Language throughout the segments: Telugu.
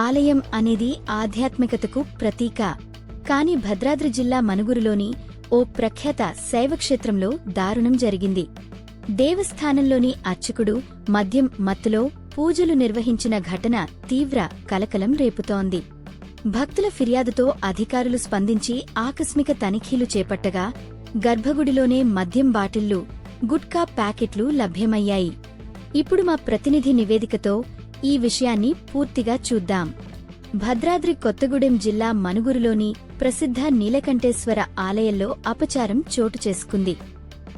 ఆలయం అనేది ఆధ్యాత్మికతకు ప్రతీక. కాని భద్రాద్రి జిల్లా మనుగురులోని ఓ ప్రఖ్యాత శైవక్షేత్రంలో దారుణం జరిగింది. దేవస్థానంలోని అర్చకుడు మద్యం మత్తులో పూజలు నిర్వహించిన ఘటన తీవ్ర కలకలం రేపుతోంది. భక్తుల ఫిర్యాదుతో అధికారులు స్పందించి ఆకస్మిక తనిఖీలు చేపట్టగా గర్భగుడిలోనే మద్యం బాటిళ్ళు గుట్కా ప్యాకెట్లు లభ్యమయ్యాయి. ఇప్పుడు మా ప్రతినిధి నివేదికతో ఈ విషయాన్ని పూర్తిగా చూద్దాం. భద్రాద్రి కొత్తగూడెం జిల్లా మనుగురులోని ప్రసిద్ధ నీలకంఠేశ్వర ఆలయంలో అపచారం చోటు చేసుకుంది.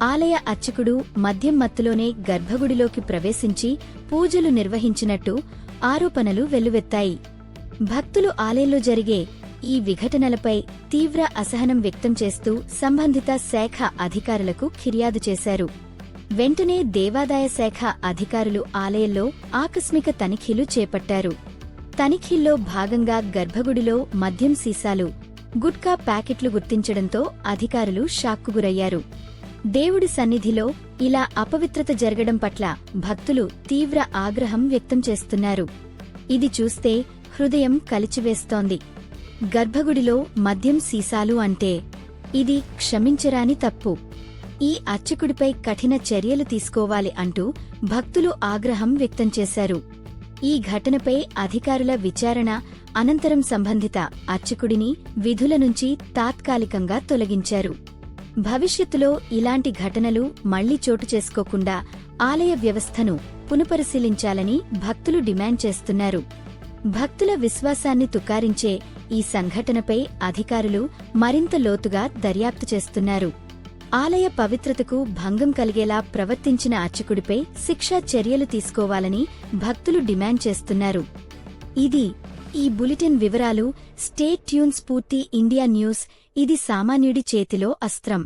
ఆలయ అర్చకుడు మద్యం మత్తులోనే గర్భగుడిలోకి ప్రవేశించి పూజలు నిర్వహించినట్టు ఆరోపణలు వెల్లువెత్తాయి. భక్తులు ఆలయంలో జరిగే ఈ విఘటనలపై తీవ్ర అసహనం వ్యక్తం చేస్తూ సంబంధిత శాఖ అధికారులకు ఫిర్యాదు చేశారు. వెంటనే దేవాదాయ శాఖ అధికారులు ఆలయంలో ఆకస్మిక తనిఖీలు చేపట్టారు. తనిఖీల్లో భాగంగా గర్భగుడిలో మద్యం సీసాలు గుట్కా ప్యాకెట్లు గుర్తించడంతో అధికారులు షాక్కుగురయ్యారు దేవుడి సన్నిధిలో ఇలా అపవిత్రత జరగడం పట్ల భక్తులు తీవ్ర ఆగ్రహం వ్యక్తం చేస్తున్నారు. ఇది చూస్తే హృదయం కలిచివేస్తోంది. గర్భగుడిలో మద్యం సీసాలు అంటే ఇది క్షమించరాని తప్పు. ఈ అర్చకుడిపై కఠిన చర్యలు తీసుకోవాలి అంటూ భక్తులు ఆగ్రహం వ్యక్తం చేశారు. ఈ ఘటనపై అధికారుల విచారణ అనంతరం సంబంధిత అర్చకుడిని విధుల నుంచి తాత్కాలికంగా తొలగించారు. భవిష్యత్తులో ఇలాంటి ఘటనలు మళ్ళీ చోటు చేసుకోకుండా ఆలయ వ్యవస్థను పునఃపరిశీలించాలని భక్తులు డిమాండ్ చేస్తున్నారు. భక్తుల విశ్వాసాన్ని తుకారించే ఈ సంఘటనపై అధికారులు మరింత లోతుగా దర్యాప్తు చేస్తున్నారు. ఆలయ పవిత్రతకు భంగం కలిగేలా ప్రవర్తించిన అర్చకుడిపై శిక్షా చర్యలు తీసుకోవాలని భక్తులు డిమాండ్ చేస్తున్నారు. ఇది ఈ బులెటిన్ వివరాలు stay tuned Spoorthi India news ఇది సామాన్యుడి చేతిలో అస్త్రం.